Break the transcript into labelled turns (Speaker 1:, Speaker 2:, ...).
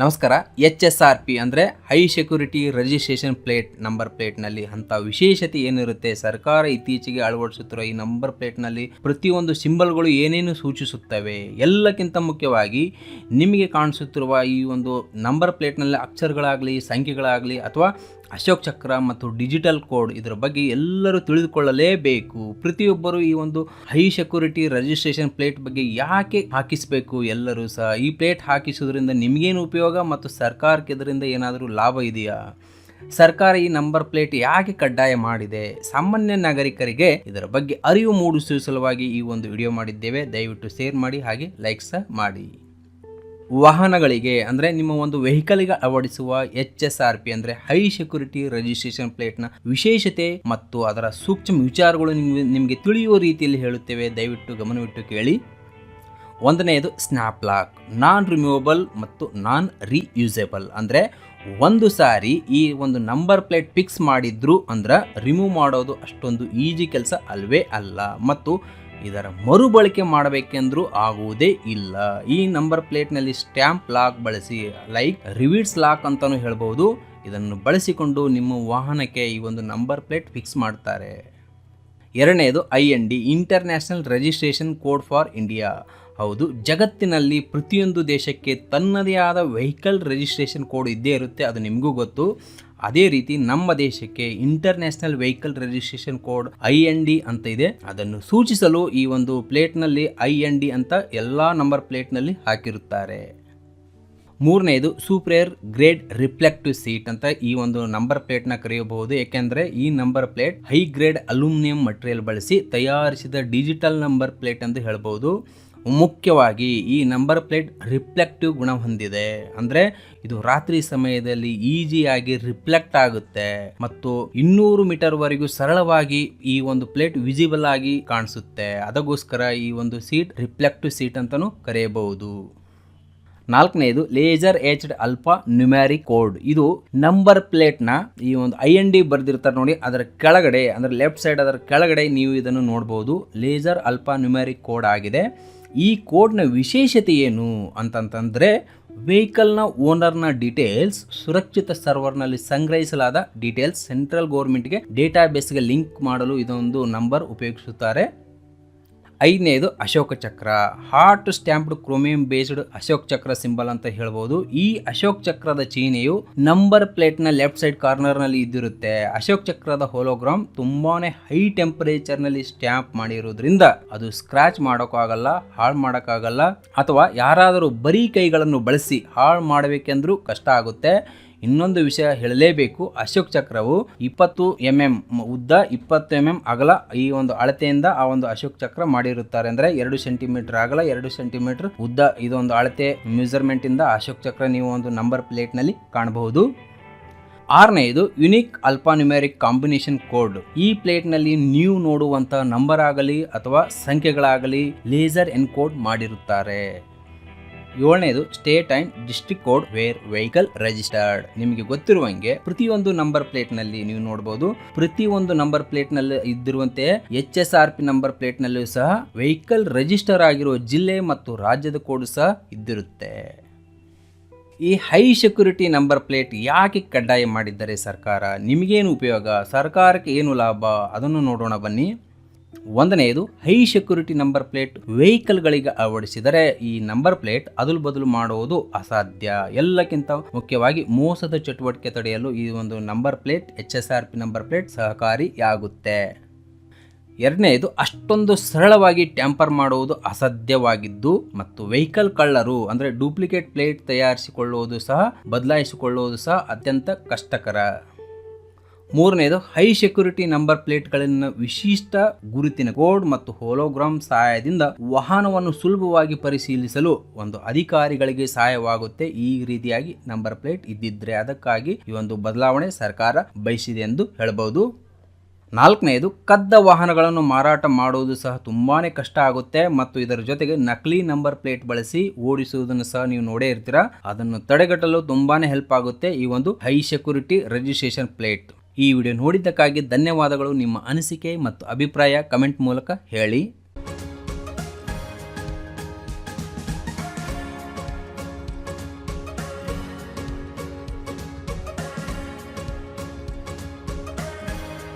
Speaker 1: ನಮಸ್ಕಾರ. H S R P ಅಂದರೆ high security registration plate number ಪ್ಲೇಟ್ನಲ್ಲಿ ಅಂಥ ವಿಶೇಷತೆ ಏನಿರುತ್ತೆ, ಸರ್ಕಾರ ಇತ್ತೀಚೆಗೆ ಅಳವಡಿಸುತ್ತಿರುವ ಈ ನಂಬರ್ ಪ್ಲೇಟ್ನಲ್ಲಿ ಪ್ರತಿಯೊಂದು ಸಿಂಬಲ್ಗಳು ಏನೇನು ಸೂಚಿಸುತ್ತವೆ, ಎಲ್ಲಕ್ಕಿಂತ ಮುಖ್ಯವಾಗಿ ನಿಮಗೆ ಕಾಣಿಸುತ್ತಿರುವ ಈ ಒಂದು ನಂಬರ್ ಪ್ಲೇಟ್ನಲ್ಲಿ ಅಕ್ಷರಗಳಾಗಲಿ, ಸಂಖ್ಯೆಗಳಾಗಲಿ ಅಥವಾ ಅಶೋಕ್ ಚಕ್ರ ಮತ್ತು ಡಿಜಿಟಲ್ ಕೋಡ್ ಇದರ ಬಗ್ಗೆ ಎಲ್ಲರೂ ತಿಳಿದುಕೊಳ್ಳಲೇಬೇಕು. ಪ್ರತಿಯೊಬ್ಬರು ಈ ಒಂದು ಹೈ ಸೆಕ್ಯೂರಿಟಿ ರಿಜಿಸ್ಟ್ರೇಷನ್ ಪ್ಲೇಟ್ ಬಗ್ಗೆ ಯಾಕೆ ಹಾಕಿಸಬೇಕು ಎಲ್ಲರೂ ಸಹ? ಈ ಪ್ಲೇಟ್ ಹಾಕಿಸೋದ್ರಿಂದ ನಿಮಗೇನು ಉಪಯೋಗ ಮತ್ತು ಸರ್ಕಾರಕ್ಕೆ ಇದರಿಂದ ಏನಾದರೂ ಲಾಭ ಇದೆಯಾ? ಸರ್ಕಾರ ಈ ನಂಬರ್ ಪ್ಲೇಟ್ ಯಾಕೆ ಕಡ್ಡಾಯ ಮಾಡಿದೆ? ಸಾಮಾನ್ಯ ನಾಗರಿಕರಿಗೆ ಇದರ ಬಗ್ಗೆ ಅರಿವು ಮೂಡಿಸುವ ಸಲುವಾಗಿ ಈ ಒಂದು ವಿಡಿಯೋ ಮಾಡಿದ್ದೇವೆ. ದಯವಿಟ್ಟು ಶೇರ್ ಮಾಡಿ ಹಾಗೆ ಲೈಕ್ ಸಹ ಮಾಡಿ. ವಾಹನಗಳಿಗೆ, ಅಂದರೆ ನಿಮ್ಮ ಒಂದು ವೆಹಿಕಲ್ಗೆ ಅಳವಡಿಸುವ ಎಚ್ ಎಸ್ ಆರ್ ಪಿ ಅಂದರೆ ಹೈ ಸೆಕ್ಯೂರಿಟಿ ರಿಜಿಸ್ಟ್ರೇಷನ್ ಪ್ಲೇಟ್ನ ವಿಶೇಷತೆ ಮತ್ತು ಅದರ ಸೂಕ್ಷ್ಮ ವಿಚಾರಗಳು ನಿಮಗೆ ನಿಮಗೆ ತಿಳಿಯುವ ರೀತಿಯಲ್ಲಿ ಹೇಳುತ್ತೇವೆ. ದಯವಿಟ್ಟು ಗಮನವಿಟ್ಟು ಕೇಳಿ. ಒಂದನೆಯದು ಸ್ನ್ಯಾಪ್ ಲಾಕ್ ನಾನ್ ರಿಮೂವಬಲ್ ಮತ್ತು ನಾನ್ ರೀಯೂಸೇಬಲ್ ಅಂದರೆ ಒಂದು ಸಾರಿ ಈ ಒಂದು ನಂಬರ್ ಪ್ಲೇಟ್ ಫಿಕ್ಸ್ ಮಾಡಿದ್ರು ಅಂದ್ರೆ ರಿಮೂವ್ ಮಾಡೋದು ಅಷ್ಟೊಂದು ಈಜಿ ಕೆಲಸ ಅಲ್ವೇ ಅಲ್ಲ. ಮತ್ತು ಇದರ ಮರುಬಳಕೆ ಮಾಡಬೇಕೆಂದ್ರೂ ಆಗುವುದೇ ಇಲ್ಲ. ಈ ನಂಬರ್ ಪ್ಲೇಟ್ನಲ್ಲಿ ಸ್ಟ್ಯಾಂಪ್ ಲಾಕ್ ಬಳಸಿ, ಲೈಕ್ ರಿವೀಡ್ಸ್ ಲಾಕ್ ಅಂತಲೂ ಹೇಳ್ಬೋದು. ಇದನ್ನು ಬಳಸಿಕೊಂಡು ನಿಮ್ಮ ವಾಹನಕ್ಕೆ ಈ ಒಂದು ನಂಬರ್ ಪ್ಲೇಟ್ ಫಿಕ್ಸ್ ಮಾಡ್ತಾರೆ. ಎರಡನೇದು, I N D international registration code for India ಹೌದು, ಜಗತ್ತಿನಲ್ಲಿ ಪ್ರತಿಯೊಂದು ದೇಶಕ್ಕೆ ತನ್ನದೇ ಆದ ವೆಹಿಕಲ್ ರಿಜಿಸ್ಟ್ರೇಷನ್ ಕೋಡ್ ಇದ್ದೇ ಇರುತ್ತೆ, ಅದು ನಿಮಗೂ ಗೊತ್ತು. ಅದೇ ರೀತಿ ನಮ್ಮ ದೇಶಕ್ಕೆ international vehicle registration code I N D ಅಂತ ಇದೆ. ಅದನ್ನು ಸೂಚಿಸಲು ಈ ಒಂದು ಪ್ಲೇಟ್ನಲ್ಲಿ ಐ ಎನ್ ಡಿ ಅಂತ ಎಲ್ಲ ನಂಬರ್ ಪ್ಲೇಟ್ನಲ್ಲಿ ಹಾಕಿರುತ್ತಾರೆ. ಮೂರನೇದು ಸೂಪ್ರೇರ್ ಗ್ರೇಡ್ ರಿಫ್ಲೆಕ್ಟಿವ್ ಸೀಟ್ ಅಂತ ಈ ಒಂದು ನಂಬರ್ ಪ್ಲೇಟ್ನ ಕರೆಯಬಹುದು. ಏಕೆಂದರೆ ಈ number plate high grade aluminium material ಬಳಸಿ ತಯಾರಿಸಿದ ಡಿಜಿಟಲ್ ನಂಬರ್ ಪ್ಲೇಟ್ ಎಂದು ಹೇಳಬಹುದು ಮುಖ್ಯವಾಗಿ ಈ ನಂಬರ್ ಪ್ಲೇಟ್ ರಿಫ್ಲೆಕ್ಟಿವ್ ಗುಣ ಹೊಂದಿದೆ. ಅಂದರೆ ಇದು ರಾತ್ರಿ ಸಮಯದಲ್ಲಿ ಈಜಿಯಾಗಿ ರಿಫ್ಲೆಕ್ಟ್ ಆಗುತ್ತೆ ಮತ್ತು ಇನ್ನೂರು ಮೀಟರ್ವರೆಗೂ ಸರಳವಾಗಿ ಈ ಒಂದು ಪ್ಲೇಟ್ ವಿಸಿಬಲ್ ಆಗಿ ಕಾಣಿಸುತ್ತೆ. ಅದಕ್ಕೋಸ್ಕರ ಈ ಒಂದು ಸೀಟ್ ರಿಫ್ಲೆಕ್ಟಿವ್ ಸೀಟ್ ಅಂತಲೂ ಕರೆಯಬಹುದು. ನಾಲ್ಕನೇದು ಲೇಸರ್ ಎಚ್ಡ್ ಅಲ್ಫಾ ನ್ಯೂಮ್ಯಾರಿ ಕೋಡ್. ಇದು ನಂಬರ್ ಪ್ಲೇಟ್ನ ಈ ಒಂದು ಐ ಎನ್ ಡಿ ಬರೆದಿರ್ತಾರೆ ನೋಡಿ, ಅದರ ಕೆಳಗಡೆ, ಅಂದರೆ ಲೆಫ್ಟ್ ಸೈಡ್ ಅದರ ಕೆಳಗಡೆ ನೀವು ಇದನ್ನು ನೋಡ್ಬೋದು. ಲೇಸರ್ ಅಲ್ಫಾ ನ್ಯೂಮ್ಯಾರಿ ಕೋಡ್ ಆಗಿದೆ. ಈ ಕೋಡ್ನ ವಿಶೇಷತೆ ಏನು ಅಂತಂತಂದರೆ ವೆಹಿಕಲ್ನ ಓನರ್ನ ಡೀಟೇಲ್ಸ್, ಸುರಕ್ಷಿತ ಸರ್ವರ್ನಲ್ಲಿ ಸಂಗ್ರಹಿಸಲಾದ ಡೀಟೇಲ್ಸ್, ಸೆಂಟ್ರಲ್ ಗೌರ್ಮೆಂಟ್ಗೆ ಡೇಟಾ ಬೇಸ್ಗೆ ಲಿಂಕ್ ಮಾಡಲು ಇದೊಂದು ನಂಬರ್ ಉಪಯೋಗಿಸುತ್ತಾರೆ. ಐದನೇದು Ashoka Chakra. Hot stamped chromium based Ashok Chakra symbol ಅಂತ ಹೇಳ್ಬೋದು. ಈ ಅಶೋಕ್ ಚಕ್ರದ ಚೀನೆಯು ನಂಬರ್ ಪ್ಲೇಟ್ನ ಲೆಫ್ಟ್ ಸೈಡ್ ಕಾರ್ನರ್ನಲ್ಲಿ ಇದ್ದಿರುತ್ತೆ. ಅಶೋಕ್ ಚಕ್ರದ ಹೋಲೋಗ್ರಾಮ್ ತುಂಬಾನೇ ಹೈ ಟೆಂಪರೇಚರ್ನಲ್ಲಿ ಸ್ಟ್ಯಾಂಪ್ ಮಾಡಿರೋದ್ರಿಂದ ಅದು ಸ್ಕ್ರಾಚ್ ಮಾಡೋಕ್ಕಾಗಲ್ಲ, ಹಾಳು ಮಾಡೋಕ್ಕಾಗಲ್ಲ, ಅಥವಾ ಯಾರಾದರೂ ಬರೀ ಕೈಗಳನ್ನು ಬಳಸಿ ಹಾಳು ಮಾಡಬೇಕೆಂದ್ರೂ ಕಷ್ಟ ಆಗುತ್ತೆ. ಇನ್ನೊಂದು ವಿಷಯ ಹೇಳಲೇಬೇಕು. ಅಶೋಕ್ ಚಕ್ರವು ಇಪ್ಪತ್ತು ಎಂ ಎಂ ಉದ್ದ ಇಪ್ಪತ್ತು ಎಂ ಎಂ ಅಗಲ ಈ ಒಂದು ಅಳತೆಯಿಂದ ಆ ಒಂದು ಅಶೋಕ್ ಚಕ್ರ ಮಾಡಿರುತ್ತಾರೆ. ಅಂದ್ರೆ ಎರಡು ಸೆಂಟಿಮೀಟರ್ ಅಗಲ, ಎರಡು ಸೆಂಟಿಮೀಟರ್ ಉದ್ದ ಇದೊಂದು ಅಳತೆ ಮೆಜರ್ಮೆಂಟ್ ಇಂದ ಅಶೋಕ್ ಚಕ್ರ ನೀವು ಒಂದು ನಂಬರ್ ಪ್ಲೇಟ್ನಲ್ಲಿ ಕಾಣಬಹುದು. ಆರನೇದು ಯುನಿಕ್ ಅಲ್ಫಾನ್ಯೂಮೆರಿಕ್ ಕಾಂಬಿನೇಷನ್ ಕೋಡ್ ಈ ಪ್ಲೇಟ್ನಲ್ಲಿ ನೀವು ನೋಡುವಂಥ ನಂಬರ್ ಆಗಲಿ ಅಥವಾ ಸಂಖ್ಯೆಗಳಾಗಲಿ ಲೇಸರ್ ಎನ್ಕೋಡ್ ಮಾಡಿರುತ್ತಾರೆ. ಏಳನೇದು state and district code where vehicle registered ನಿಮಗೆ ಗೊತ್ತಿರುವಂಗೆ ಪ್ರತಿಯೊಂದು ನಂಬರ್ ಪ್ಲೇಟ್ನಲ್ಲಿ ನೀವು ನೋಡಬಹುದು ಪ್ರತಿಯೊಂದು ನಂಬರ್ ಪ್ಲೇಟ್ನಲ್ಲಿ ಇದ್ದಿರುವಂತೆ H S R P number plate ನಲ್ಲಿಯೂ ಸಹ ವೆಹಿಕಲ್ ರಿಜಿಸ್ಟರ್ ಆಗಿರುವ ಜಿಲ್ಲೆ ಮತ್ತು ರಾಜ್ಯದ ಕೋಡ್ ಸಹ ಇದ್ದಿರುತ್ತೆ. ಈ ಹೈ ಸೆಕ್ಯೂರಿಟಿ ನಂಬರ್ ಪ್ಲೇಟ್ ಯಾಕೆ ಕಡ್ಡಾಯ ಮಾಡಿದ್ದಾರೆ ಸರ್ಕಾರ? ನಿಮಗೇನು ಉಪಯೋಗ? ಸರ್ಕಾರಕ್ಕೆ ಏನು ಲಾಭ? ಅದನ್ನು ನೋಡೋಣ ಬನ್ನಿ. ಒಂದನೆಯದು, ಹೈ ಸೆಕ್ಯೂರಿಟಿ ನಂಬರ್ ಪ್ಲೇಟ್ ವೆಹಿಕಲ್ಗಳಿಗೆ ಅಳವಡಿಸಿದರೆ ಈ ನಂಬರ್ ಪ್ಲೇಟ್ ಅದಲು ಬದಲು ಮಾಡುವುದು ಅಸಾಧ್ಯ. ಎಲ್ಲಕ್ಕಿಂತ ಮುಖ್ಯವಾಗಿ ಮೋಸದ ಚಟುವಟಿಕೆ ತಡೆಯಲು ಈ ಒಂದು number plate H S R P number plate ಸಹಕಾರಿಯಾಗುತ್ತೆ. ಎರಡನೆಯದು, ಅಷ್ಟೊಂದು ಸರಳವಾಗಿ ಟ್ಯಾಂಪರ್ ಮಾಡುವುದು ಅಸಾಧ್ಯವಾಗಿದ್ದು ಮತ್ತು ವೆಹಿಕಲ್ ಕಳ್ಳರು, ಅಂದರೆ ಡೂಪ್ಲಿಕೇಟ್ ಪ್ಲೇಟ್ ತಯಾರಿಸಿಕೊಳ್ಳುವುದು ಸಹ, ಬದಲಾಯಿಸಿಕೊಳ್ಳುವುದು ಸಹ ಅತ್ಯಂತ ಕಷ್ಟಕರ. ಮೂರನೇದು ಹೈ ಸೆಕ್ಯೂರಿಟಿ ನಂಬರ್ ಪ್ಲೇಟ್ಗಳನ್ನ ವಿಶಿಷ್ಟ ಗುರುತಿನ ಕೋಡ್ ಮತ್ತು ಹೋಲೋಗ್ರಾಮ್ ಸಹಾಯದಿಂದ ವಾಹನವನ್ನು ಸುಲಭವಾಗಿ ಪರಿಶೀಲಿಸಲು ಒಂದು ಅಧಿಕಾರಿಗಳಿಗೆ ಸಹಾಯವಾಗುತ್ತೆ. ಈ ರೀತಿಯಾಗಿ ನಂಬರ್ ಪ್ಲೇಟ್ ಇದ್ದಿದ್ರೆ ಅದಕ್ಕಾಗಿ ಈ ಒಂದು ಬದಲಾವಣೆ ಸರ್ಕಾರ ಬಯಸಿದೆ ಎಂದು ಹೇಳಬಹುದು ನಾಲ್ಕನೆಯದು ಕದ್ದ ವಾಹನಗಳನ್ನು ಮಾರಾಟ ಮಾಡುವುದು ಸಹ ತುಂಬಾನೇ ಕಷ್ಟ ಆಗುತ್ತೆ ಮತ್ತು ಇದರ ಜೊತೆಗೆ ನಕಲಿ ನಂಬರ್ ಪ್ಲೇಟ್ ಬಳಸಿ ಓಡಿಸುವುದನ್ನು ಸಹ ನೀವು ನೋಡೇ ಇರ್ತೀರಾ. ಅದನ್ನು ತಡೆಗಟ್ಟಲು ತುಂಬಾನೇ ಹೆಲ್ಪ್ ಆಗುತ್ತೆ ಈ ಒಂದು ಹೈ ಸೆಕ್ಯೂರಿಟಿ ರಿಜಿಸ್ಟ್ರೇಷನ್ ಪ್ಲೇಟ್ ಈ ವಿಡಿಯೋ ನೋಡಿದ್ದಕ್ಕಾಗಿ ಧನ್ಯವಾದಗಳು. ನಿಮ್ಮ ಅನಿಸಿಕೆ ಮತ್ತು ಅಭಿಪ್ರಾಯ ಕಮೆಂಟ್ ಮೂಲಕ ಹೇಳಿ.